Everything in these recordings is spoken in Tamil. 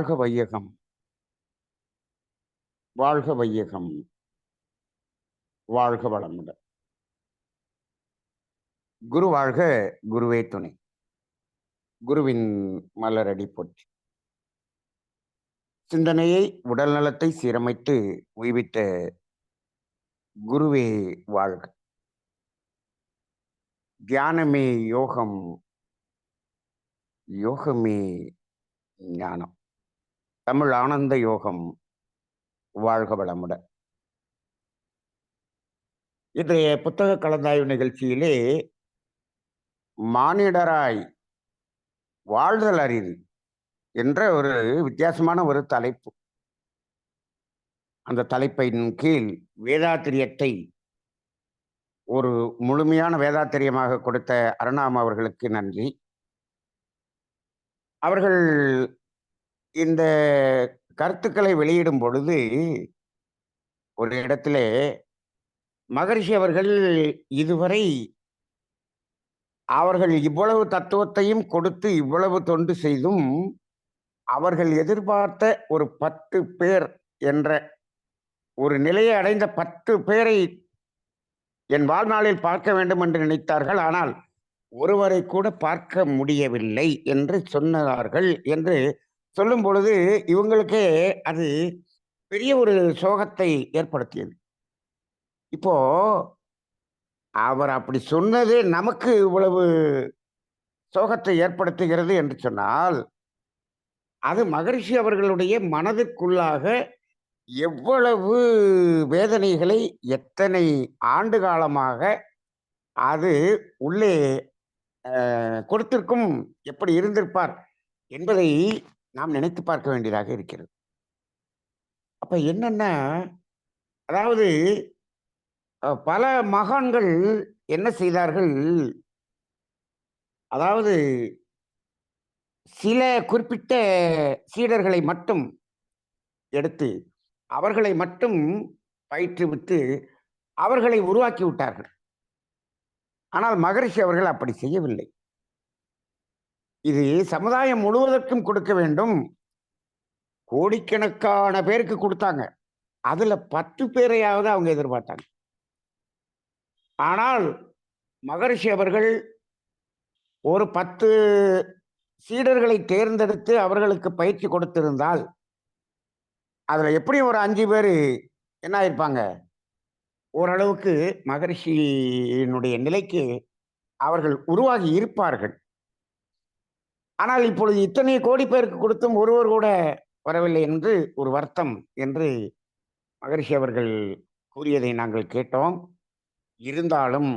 வாழ்க வையகம். வாழ்க வையகம். வாழ்க வளமுடன். குரு வாழ்க குருவே துணை. குருவின் மலரடி போற்றி. சிந்தனையை உடல் நலத்தை சீரமைத்து உய்வித்த குருவே வாழ்க. தியானமே யோகம் யோகமே ஞானம். தமிழ் ஆனந்த யோகம் வாழ்க வளமுடன் இன்றைய புத்தக கலந்தாய்வு நிகழ்ச்சியிலே மானிடராய் வாழ்தல் அறிவு என்ற ஒரு வித்தியாசமான ஒரு தலைப்பு. அந்த தலைப்பின் கீழ் வேதாத்திரியத்தை ஒரு முழுமையான வேதாத்திரியமாக கொடுத்த அருணாம் அவர்களுக்கு நன்றி. அவர்கள் இந்த கருத்துக்களை வெளியிடும் பொழுது ஒரு இடத்திலே மகரிஷி அவர்கள் இதுவரை அவர்கள் இவ்வளவு தத்துவத்தையும் கொடுத்து இவ்வளவு தொண்டு செய்தும் அவர்கள் எதிர்பார்த்த ஒரு பத்து பேர் என்ற ஒரு நிலையை அடைந்த பத்து பேரை என் வாழ்நாளில் பார்க்க வேண்டும் என்று நினைத்தார்கள். ஆனால் ஒருவரை கூட பார்க்க முடியவில்லை என்று சொன்னார்கள் என்று சொல்லும் பொழுது இவங்களுக்கே அது பெரிய ஒரு சோகத்தை ஏற்படுத்தியது. இப்போ அவர் அப்படி சொன்னது நமக்கு இவ்வளவு சோகத்தை ஏற்படுத்துகிறது என்று சொன்னால் அது மகரிஷி அவர்களுடைய மனதுக்குள்ளாக எவ்வளவு வேதனைகளை எத்தனை ஆண்டு காலமாக அது உள்ளே கொடுத்திருக்கும் எப்படி இருந்திருப்பார் என்பதை நாம் நினைத்து பார்க்க வேண்டியதாக இருக்கிறது. அப்ப என்னன்னா அதாவது பல மகான்கள் என்ன செய்தார்கள்? அதாவது சில குறிப்பிட்ட சீடர்களை மட்டும் எடுத்து அவர்களை மட்டும் பயிற்றுவித்து அவர்களை உருவாக்கி விட்டார்கள். ஆனால் மகரிஷி அவர்கள் அப்படி செய்யவில்லை. இது சமுதாயம் முழுவதற்கும் கொடுக்க வேண்டும். கோடிக்கணக்கான பேருக்கு கொடுத்தாங்க. அதுல பத்து பேரையாவது அவங்க எதிர்பார்த்தாங்க. ஆனால் மகரிஷி அவர்கள் ஒரு பத்து சீடர்களை தேர்ந்தெடுத்து அவர்களுக்கு பயிற்சி கொடுத்திருந்தால் அதுல எப்படியும் ஒரு அஞ்சு பேர் என்ன ஆயிருப்பாங்க? ஓரளவுக்கு மகரிஷியினுடைய நிலைக்கு அவர்கள் உருவாகி இருப்பார்கள். ஆனால் இப்பொழுது இத்தனை கோடி பேருக்கு கொடுத்தும் ஒருவர் கூட வரவில்லை என்று ஒரு வருத்தம் என்று மகரிஷி அவர்கள் கூறியதை நாங்கள் கேட்டோம். இருந்தாலும்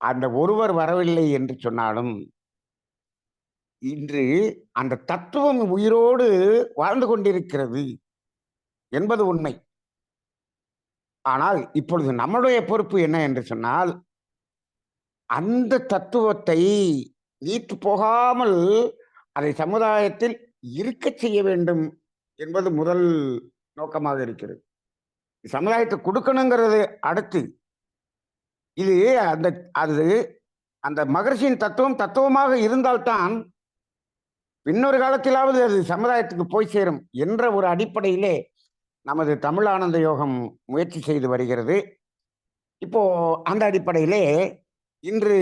அந்த ஒருவர் வரவில்லை என்று சொன்னாலும் இன்று அந்த தத்துவம் உயிரோடு வாழ்ந்து கொண்டிருக்கிறது என்பது உண்மை. ஆனால் இப்பொழுது நம்மளுடைய பொறுப்பு என்ன என்று சொன்னால் அந்த தத்துவத்தை நீத்து போகாமல் அதை சமுதாயத்தில் இருக்க செய்ய வேண்டும் என்பது முதல் நோக்கமாக இருக்கிறது. சமுதாயத்தை கொடுக்கணுங்கிறது அடுத்து. இது அந்த அது அந்த மகர்ஷியின் தத்துவம் தத்துவமாக இருந்தால்தான் பின்னொரு காலத்திலாவது அது சமுதாயத்துக்கு போய் சேரும் என்ற ஒரு அடிப்படையிலே நமது தமிழ் ஆனந்த யோகம் முயற்சி செய்து வருகிறது. இப்போ அந்த அடிப்படையிலே இன்று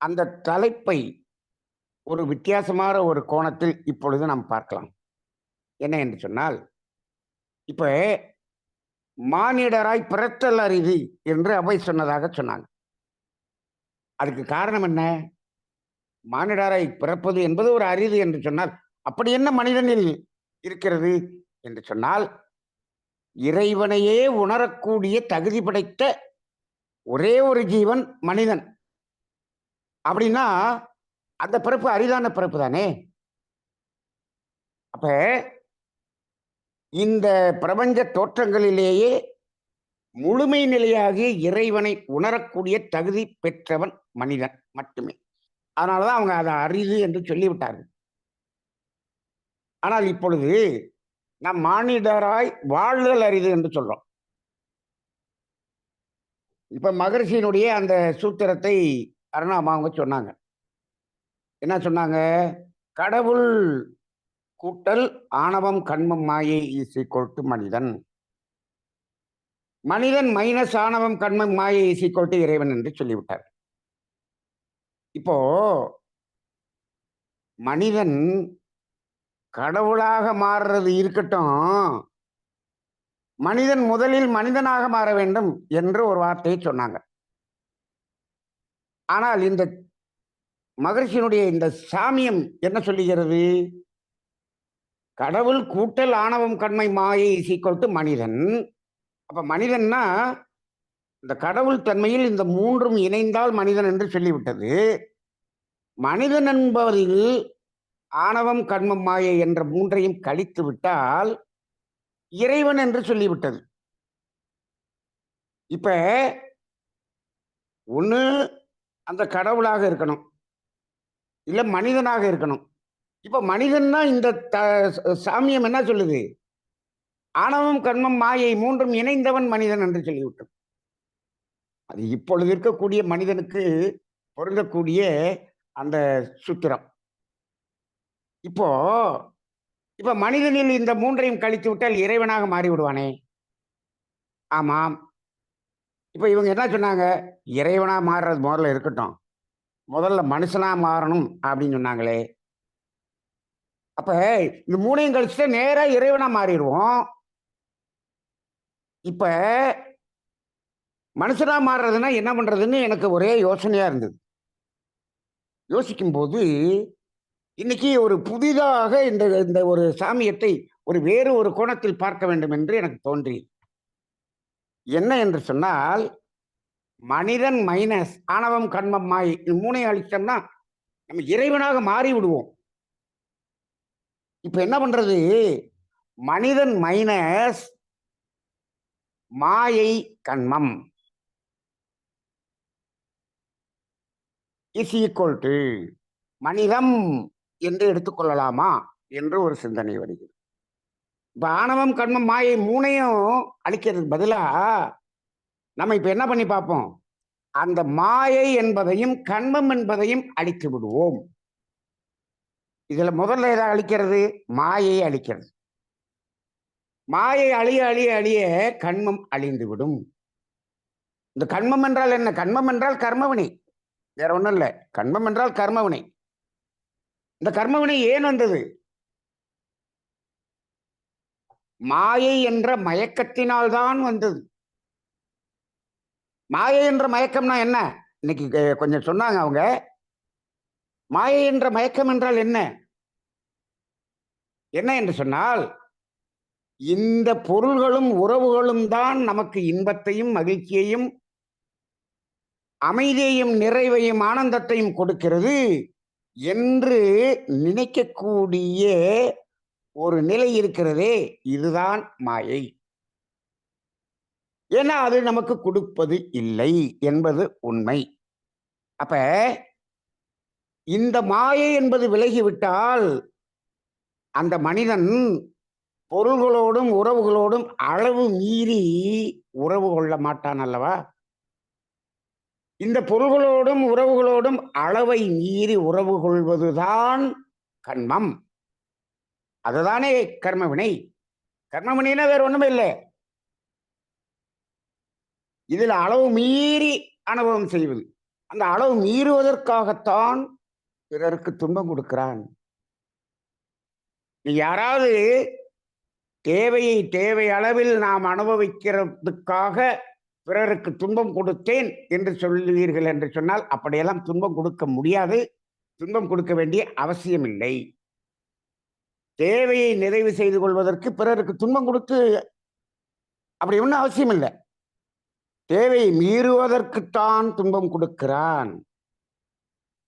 அந்த தலைப்பை ஒரு வித்தியாசமான ஒரு கோணத்தில் இப்பொழுது நாம் பார்க்கலாம். என்ன என்று சொன்னால் இப்ப மானிடராய் பிறத்தல் அரிதி என்று அவை சொன்னதாக சொன்னாங்க. அதுக்கு காரணம் என்ன? மானிடராய் பிறப்பது என்பது ஒரு அரிது என்று சொன்னால் அப்படி என்ன மனிதனில் இருக்கிறது என்று சொன்னால் இறைவனையே உணரக்கூடிய தகுதி படைத்த ஒரே ஒரு ஜீவன் மனிதன். அப்படின்னா அந்த பிறப்பு அரிதான பிறப்பு தானே? அப்ப இந்த பிரபஞ்ச தோற்றங்களிலேயே முழுமை நிலையாகி இறைவனை உணரக்கூடிய தகுதி பெற்றவன் மனிதன் மட்டுமே. அதனாலதான் அவங்க அதை அரிது என்று சொல்லிவிட்டார்கள். ஆனால் இப்பொழுது நம் மானிடராய் வாழ்தல் அரிது என்று சொல்றோம். இப்ப மகரிஷியினுடைய அந்த சூத்திரத்தை அருணாமா அவங்க சொன்னாங்க. என்ன சொன்னாங்க? கடவுள் கூட்டல் ஆணவம் கண்மம் மாயை இஸ் டு மனிதன். மனிதன் மைனஸ் ஆணவம் கண்மம் மாயை இஸ் டு இறைவன் என்று சொல்லிவிட்டார். இப்போ மனிதன் கடவுளாக மாறுறது இருக்கட்டும் மனிதன் முதலில் மனிதனாக மாற வேண்டும் என்று ஒரு வார்த்தையை சொன்னாங்க. ஆனால் இந்த மகர்ஷியினுடைய இந்த சாமியம் என்ன சொல்லுகிறது? கடவுள் கூட்டல் ஆணவம் கண்மை மாயை சீக்கொட்டு மனிதன். அப்ப மனிதன்னா இந்த கடவுள் தன்மையில் இந்த மூன்றும் இணைந்தால் மனிதன் என்று சொல்லிவிட்டது. மனிதன் என்பவரில் ஆணவம் கண்மம் மாயை என்ற மூன்றையும் கழித்து விட்டால் இறைவன் என்று சொல்லிவிட்டது. இப்ப ஒன்று அந்த கடவுளாக இருக்கணும். இல்லை மனிதனாக இருக்கணும். இப்போ மனிதன்னா இந்த த- சாமியம் என்ன சொல்லுது? ஆணவம் கர்மம் மாயை மூன்றும் இணைந்தவன் மனிதன் என்று சொல்லிவிட்டோம். அது இப்பொழுது இருக்கக்கூடிய மனிதனுக்கு பொருந்தக்கூடிய அந்த சூத்திரம். இப்போ இப்போ மனிதனில் இந்த மூன்றையும் கழித்து விட்டால் இறைவனாக மாறிவிடுவானே? ஆமாம். இப்போ இவங்க என்ன சொன்னாங்க? இறைவனாக மாறுறது முதல்ல இருக்கட்டும். முதல்ல மனுஷனாக மாறணும் அப்படின்னு சொன்னாங்களே. அப்போ இந்த மூணையும் கழிச்சுட்டு நேராக இறைவனாக மாறிடுவோம். இப்போ மனுஷனாக மாறுறதுன்னா என்ன பண்ணுறதுன்னு எனக்கு ஒரே யோசனையாக இருந்தது. யோசிக்கும்போது இன்னைக்கு ஒரு புதிதாக இந்த இந்த ஒரு சாமியத்தை ஒரு வேறு ஒரு கோணத்தில் பார்க்க வேண்டும் என்று எனக்கு தோன்றியது என்ன என்று சொன்னால் மனிதன் மைனஸ் ஆணவம் கண்மம் மாய் இது மூணையும் அழிச்சோம்னா நம்ம இறைவனாக மாறி விடுவோம். இப்ப என்ன பண்றது? மனிதன் மைனஸ் மாயை கண்மம். இஸ் ஈக்குவல் டு மனிதம் என்று எடுத்துக்கொள்ளலாமா என்று ஒரு சிந்தனை வருகிறது. இப்ப ஆணவம் கண்மம் மாயை மூணையும் அழிக்கிறதுக்கு பதிலா நம்ம இப்ப என்ன பண்ணி பார்ப்போம்? அந்த மாயை என்பதையும் கண்மம் என்பதையும் அழித்து விடுவோம். இதுல முதல்ல எதை அழிக்கிறது? மாயை அழிக்கிறது. மாயை அழிய அழிய அழிய கண்மம் அழிந்து விடும். இந்த கண்மம் என்றால் என்ன? கண்மம் என்றால் கர்மவினை. வேற ஒண்ணும் இல்லை. கண்மம் என்றால் கர்மவினை. இந்த கர்மவினை ஏன் வந்தது? மாயை என்ற மயக்கத்தினால்தான் வந்தது. மாயை என்ற மயக்கம்னா என்ன? இன்னைக்கு கொஞ்சம் சொன்னாங்க அவங்க. மாயை என்ற மயக்கம் என்றால் என்ன? என்ன என்று சொன்னால் இந்த பொருள்களும் உறவுகளும் தான் நமக்கு இன்பத்தையும் மகிழ்ச்சியையும் அமைதியையும் நிறைவையும் ஆனந்தத்தையும் கொடுக்கிறது என்று நினைக்கக்கூடிய ஒரு நிலை இருக்கிறதே இதுதான் மாயை. ஏன்னா அது நமக்கு கொடுப்பது இல்லை என்பது உண்மை. அப்ப இந்த மாயை என்பது விலகிவிட்டால் அந்த மனிதன் பொருள்களோடும் உறவுகளோடும் அளவு மீறி உறவு கொள்ள மாட்டான் அல்லவா? இந்த பொருள்களோடும் உறவுகளோடும் அளவை மீறி உறவு கொள்வதுதான் கண்மம். அதுதானே கர்மவினை. கர்மவினைனா வேற ஒண்ணுமே இல்லை. இதில் அளவு மீறி அனுபவம் செய்வது. அந்த அளவு மீறுவதற்காகத்தான் பிறருக்கு துன்பம் கொடுக்கிறான். நீ யாராவது தேவையை தேவை அளவில் நாம் அனுபவிக்கிறதுக்காக பிறருக்கு துன்பம் கொடுத்தேன் என்று சொல்லுவீர்கள் என்று சொன்னால் அப்படியெல்லாம் துன்பம் கொடுக்க முடியாது. துன்பம் கொடுக்க வேண்டிய அவசியம் இல்லை தேவையை நிறைவு செய்து கொள்வதற்கு பிறருக்கு துன்பம் கொடுத்து அப்படி ஒன்றும் அவசியம் இல்லை. தேவையை மீறுவதற்குத்தான் துன்பம் கொடுக்கிறான்.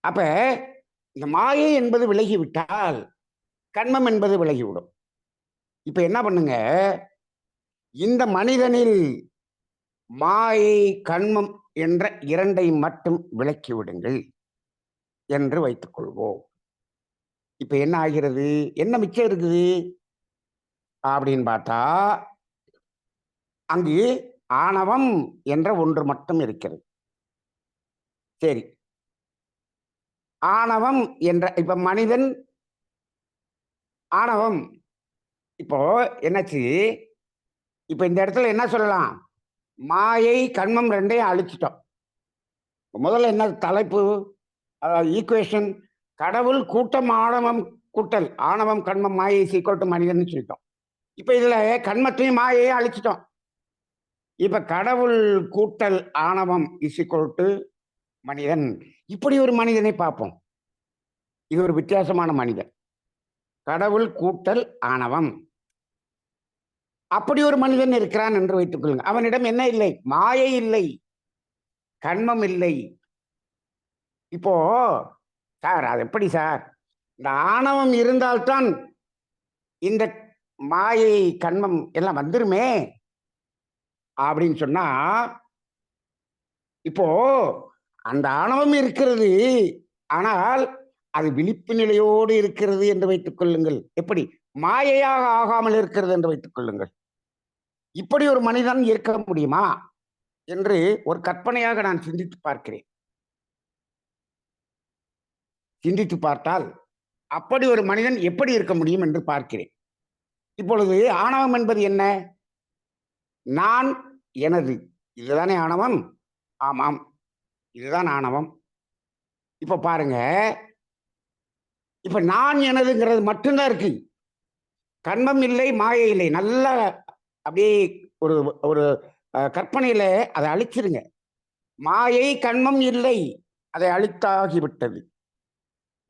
அப்ப இந்த மாயை என்பது விலகிவிட்டால் கண்மம் என்பது விலகிவிடும். இப்ப என்ன பண்ணுங்க? இந்த மனிதனில் மாயை கண்மம் என்ற இரண்டை மட்டும் விலக்கிவிடுங்கள் என்று வைத்துக் கொள்வோம் இப்போ என்ன ஆகிறது? என்ன மிச்சம் இருக்குது? அப்படின்னு பார்த்தா அங்கு ஆணவம் என்ற ஒன்று மட்டும் இருக்கிறது. சரி. ஆணவம் என்ற இப்ப மனிதன் ஆணவம். இப்போ என்னாச்சு? இப்போ இந்த இடத்துல என்ன சொல்லலாம்? மாயை கண்மம் ரெண்டையும் அழிச்சிட்டோம். முதல்ல என்ன தலைப்பு? ஈக்குவேஷன் கடவுள் கூட்டம் ஆணவம் கூட்டல். ஆணவம் கண்மம் மாயை சீக்கிரம் டு மனிதன் சொல்லிட்டோம். இப்போ இதுல கண்மத்தையும் மாயையும் அழிச்சிட்டோம். இப்ப கடவுள் கூட்டல் ஆணவம் இஸ் டு மனிதன். இப்படி ஒரு மனிதனை பார்ப்போம். இது ஒரு வித்தியாசமான மனிதன். கடவுள் கூட்டல் ஆணவம். அப்படி ஒரு மனிதன் இருக்கிறான் என்று வைத்துக் கொள்ளுங்க. அவனிடம் என்ன இல்லை? மாயை இல்லை. கண்மம் இல்லை. இப்போ சார் அது எப்படி சார்? இந்த ஆணவம் இருந்தால்தான் இந்த மாயை கண்மம் எல்லாம் வந்துருமே அப்படின்னு சொன்னா இப்போ அந்த ஆணவம் இருக்கிறது ஆனால் அது விழிப்பு நிலையோடு இருக்கிறது என்று வைத்துக் கொள்ளுங்கள். எப்படி? மாயையாக ஆகாமல் இருக்கிறது என்று வைத்துக் கொள்ளுங்கள். இப்படி ஒரு மனிதன் இருக்க முடியுமா? என்று ஒரு கற்பனையாக நான் சிந்தித்து பார்க்கிறேன். சிந்தித்து பார்த்தால் அப்படி ஒரு மனிதன் எப்படி இருக்க முடியும் என்று பார்க்கிறேன். இப்பொழுது ஆணவம் என்பது என்ன? நான் எனது. இதுதானே ஆணவம்? ஆமாம். இதுதான் ஆணவம். இப்ப பாருங்க. இப்ப நான் எனதுங்கிறது மட்டும்தான் இருக்கு. கண்மம் இல்லை மாயை இல்லை. நல்ல அப்படியே ஒரு ஒரு கற்பனையில அதை அழிச்சிருங்க. மாயை கண்மம் இல்லை. அதை அழித்தாகிவிட்டது.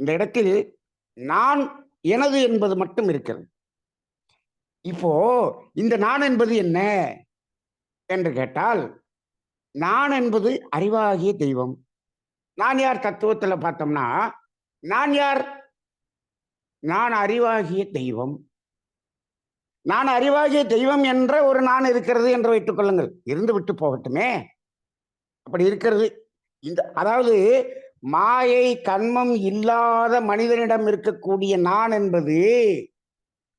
இந்த இடத்தில் நான் எனது என்பது மட்டும் இருக்கிறது. இப்போ இந்த நான் என்பது என்ன? என்று கேட்டால் நான் என்பது அறிவாகிய தெய்வம். நான் யார் தத்துவத்தில் பார்த்தோம்னா நான் யார்? நான் அறிவாகிய தெய்வம். நான் அறிவாகிய தெய்வம் என்ற ஒரு நான் இருக்கிறது என்று வைத்துக் கொள்ளுங்கள். இருந்து விட்டு போகட்டுமே. அப்படி இருக்கிறது. இந்த அதாவது மாயை கண்மம் இல்லாத மனிதனிடம் இருக்கக்கூடிய நான் என்பது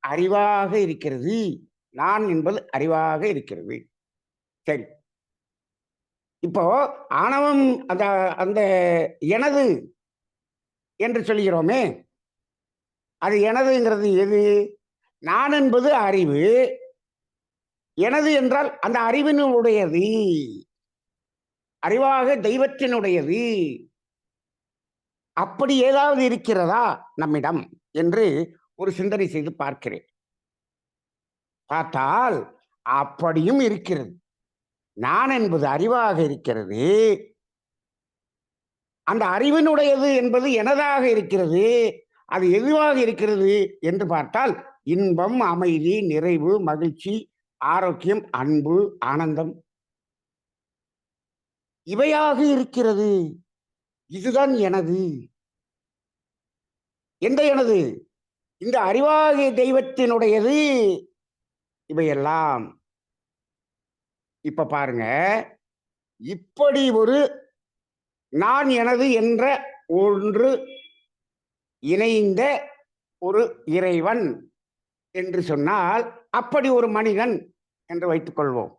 அறிவாக இருக்கிறது. நான் என்பது அறிவாக இருக்கிறது. சரி. இப்போ ஆணவம் அந்த அந்த எனது என்று சொல்கிறோமே அது எனதுங்கிறது எது? நான் என்பது அறிவு. எனது என்றால் அந்த அறிவினுடையது. அறிவாக தெய்வத்தினுடையது. அப்படி ஏதாவது இருக்கிறதா நம்மிடம் என்று ஒரு சிந்தனை செய்து பார்க்கிறேன். பார்த்தால் அப்படியும் இருக்கிறது. நான் என்பது அறிவாக இருக்கிறது. அந்த அறிவினுடையது என்பது எனதாக இருக்கிறது. அது எதுவாக இருக்கிறது என்று பார்த்தால் இன்பம் அமைதி நிறைவு மகிழ்ச்சி ஆரோக்கியம் அன்பு ஆனந்தம். இவையாக இருக்கிறது. இதுதான் எனது. எந்த எனது? இந்த அறிவாகிய தெய்வத்தினுடையது. இவையெல்லாம். இப்ப பாருங்க. இப்படி ஒரு நான் எனது என்ற ஒன்று இணைந்த ஒரு இறைவன் என்று சொன்னால் அப்படி ஒரு மனிதன் என்று வைத்துக் கொள்வோம்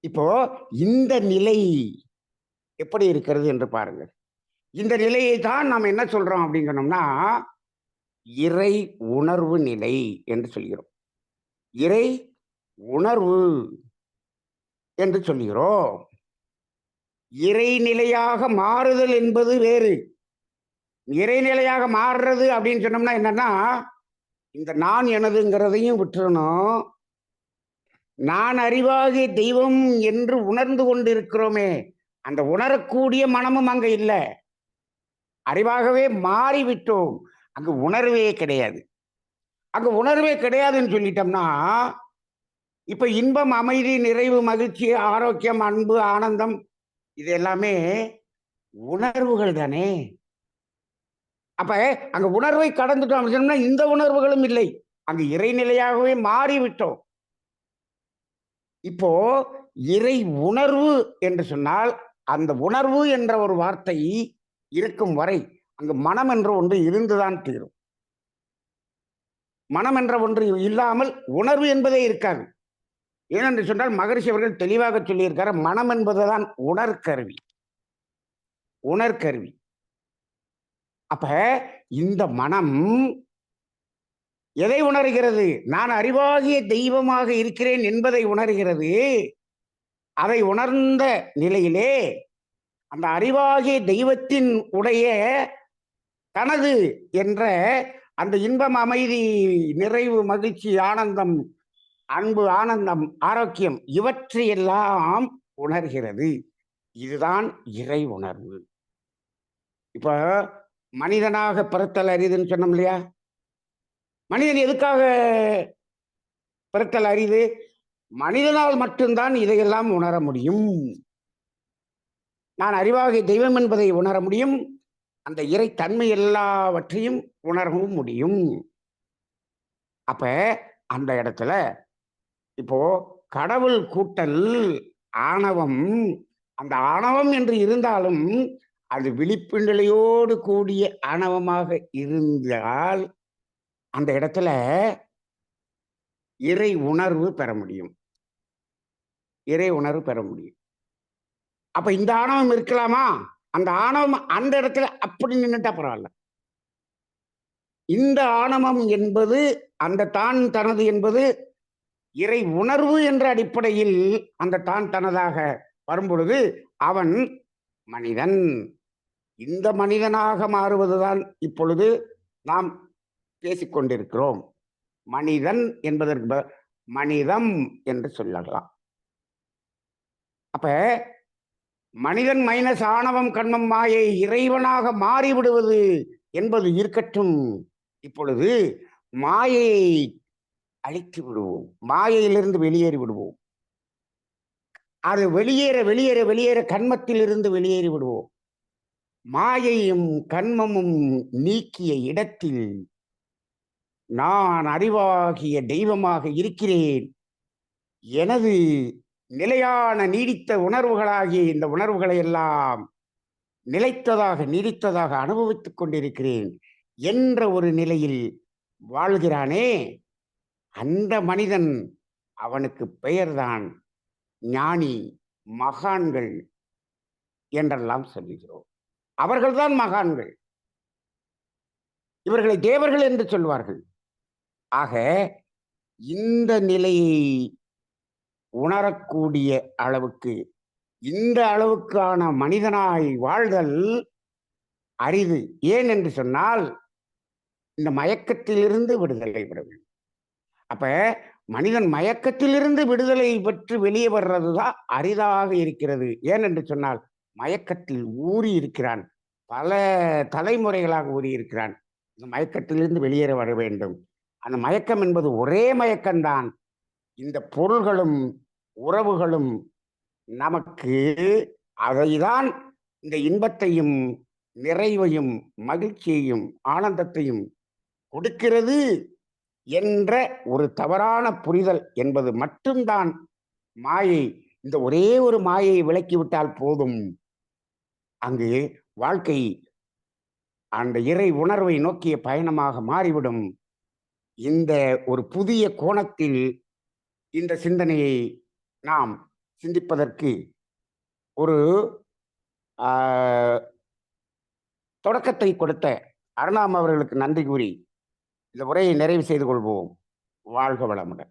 இப்போ இந்த நிலை எப்படி இருக்கிறது என்று பாருங்கள். இந்த நிலையை தான் நாம் என்ன சொல்றோம் அப்படின்னு சொன்னோம்னா இறை உணர்வு நிலை என்று சொல்கிறோம். இறை உணர்வு என்று சொல்கிறோம். இறைநிலையாக மாறுதல் என்பது வேறு. இறைநிலையாக மாறுறது அப்படின்னு சொன்னோம்னா என்னன்னா இந்த நான் எனதுங்கிறதையும் விட்டுறணும். நான் அறிவாகிய தெய்வம் என்று உணர்ந்து கொண்டிருக்கிறோமே. அந்த உணரக்கூடிய மனமும் அங்க இல்லை. அறிவாகவே மாறிவிட்டோம். அங்கு உணர்வே கிடையாது. அங்கு உணர்வே கிடையாதுன்னு சொல்லிட்டோம்னா இப்ப இன்பம் அமைதி நிறைவு மகிழ்ச்சி ஆரோக்கியம் அன்பு ஆனந்தம் இது எல்லாமே உணர்வுகள் தானே. அப்ப அங்க உணர்வை கடந்துட்டோம் அப்படின்னு இந்த உணர்வுகளும் இல்லை. அங்கு இறைநிலையாகவே மாறிவிட்டோம். இப்போ இறை உணர்வு என்று சொன்னால் அந்த உணர்வு என்ற ஒரு வார்த்தை இருக்கும் வரை அங்கு மனம் என்ற ஒன்று இருந்துதான் தீரும். மனம் என்ற ஒன்று இல்லாமல் உணர்வு என்பதே இருக்காது. ஏனென்று சொன்னால் மகரிஷி அவர்கள் தெளிவாக சொல்லியிருக்காரு மனம் என்பதுதான் உணர்கருவி. உணர்கருவி. அப்ப இந்த மனம் எதை உணர்கிறது? நான் அறிவாகிய தெய்வமாக இருக்கிறேன் என்பதை உணர்கிறது. அதை உணர்ந்த நிலையிலே அந்த அறிவாகிய தெய்வத்தின் உடைய தனது என்ற அந்த இன்பம் அமைதி நிறைவு மகிழ்ச்சி ஆனந்தம் அன்பு ஆனந்தம் ஆரோக்கியம் இவற்றையெல்லாம் உணர்கிறது. இதுதான் இறை உணர்வு. இப்போ மனிதனாக பிறத்தல் அரிதுன்னு சொன்னோம் இல்லையா? மனிதன் எதுக்காக பிறத்தல் அரிது? மனிதனால் மட்டும்தான் இதையெல்லாம் உணர முடியும். நான் அறிவாக தெய்வம் என்பதை உணர முடியும். அந்த இறை தன்மை எல்லாவற்றையும் உணரவும் முடியும். அப்ப அந்த இடத்துல இப்போ கடவுள் கூட்டல் ஆணவம் அந்த ஆணவம் என்று இருந்தாலும் அது விழிப்பு நிலையோடு கூடிய ஆணவமாக இருந்தால் அந்த இடத்துல இறை உணர்வு பெற முடியும். இறை உணர்வு பெற முடியும். அப்ப இந்த ஆணவம் இருக்கலாமா? அந்த ஆணவம் அந்த இடத்துல அப்படி நின்றுட்டா பரவாயில்ல. இந்த ஆணவம் என்பது அந்த தான் தனது என்பது இறை உணர்வு என்ற அடிப்படையில் அந்த தான் தனதாக வரும்பொழுது அவன் மனிதன். இந்த மனிதனாக மாறுவதுதான் இப்பொழுது நாம் பேசிக்கொண்டிருக்கிறோம். மனிதன் என்பதற்கு மனிதம் என்று சொல்லலாம். அப்ப மனிதன் மைனஸ் ஆணவம் கண்மம் மாயை இறைவனாக மாறிவிடுவது என்பது இருக்கட்டும். இப்பொழுது மாயையை அழித்து விடுவோம். மாயையிலிருந்து வெளியேறி விடுவோம். அது வெளியேற வெளியேற வெளியேற கண்மத்திலிருந்து வெளியேறி விடுவோம். மாயையும் கண்மமும் நீக்கிய இடத்தில் நான் அறிவாகிய தெய்வமாக இருக்கிறேன். எனது நிலையான நீடித்த உணர்வுகளாகிய இந்த உணர்வுகளை எல்லாம் நிலைத்ததாக நீடித்ததாக அனுபவித்துக் கொண்டிருக்கிறேன் என்ற ஒரு நிலையில் வாழ்கிறானே அந்த மனிதன் அவனுக்கு பெயர்தான் ஞானி மகான்கள் என்றெல்லாம் சொல்லுகிறோம். அவர்கள்தான் மகான்கள். இவர்களை தேவர்கள் என்று சொல்வார்கள். ஆக இந்த நிலையை உணரக்கூடிய அளவுக்கு இந்த அளவுக்கான மனிதனாய் வாழ்தல் அரிது. ஏன் என்று சொன்னால் இந்த மயக்கத்திலிருந்து விடுதலை பெற வேண்டும். அப்ப மனிதன் மயக்கத்திலிருந்து விடுதலை பெற்று வெளியே வர்றது தான் அரிதாக இருக்கிறது. ஏன் என்று சொன்னால் மயக்கத்தில் ஊறி இருக்கிறான். பல தலைமுறைகளாக ஊறி இருக்கிறான். இந்த மயக்கத்திலிருந்து வெளியேற வர வேண்டும். அந்த மயக்கம் என்பது ஒரே மயக்கம்தான். இந்த பொருள்களும் உறவுகளும் நமக்கு அதைதான் இந்த இன்பத்தையும் நிறைவையும் மகிழ்ச்சியையும் ஆனந்தத்தையும் கொடுக்கிறது என்ற ஒரு தவறான புரிதல் என்பது மட்டும்தான் மாயை. இந்த ஒரே ஒரு மாயையை விலக்கிவிட்டால் போதும். அங்கு வாழ்க்கை அந்த இறை உணர்வை நோக்கிய பயணமாக மாறிவிடும். இந்த ஒரு புதிய கோணத்தில் இந்த சிந்தனையை நாம் சிந்திப்பதற்கு ஒரு தொடக்கத்தை கொடுத்த அருணாம் அவர்களுக்கு நன்றி கூறி இந்த உரையை நிறைவு செய்து கொள்வோம். வாழ்க வளமுடன்.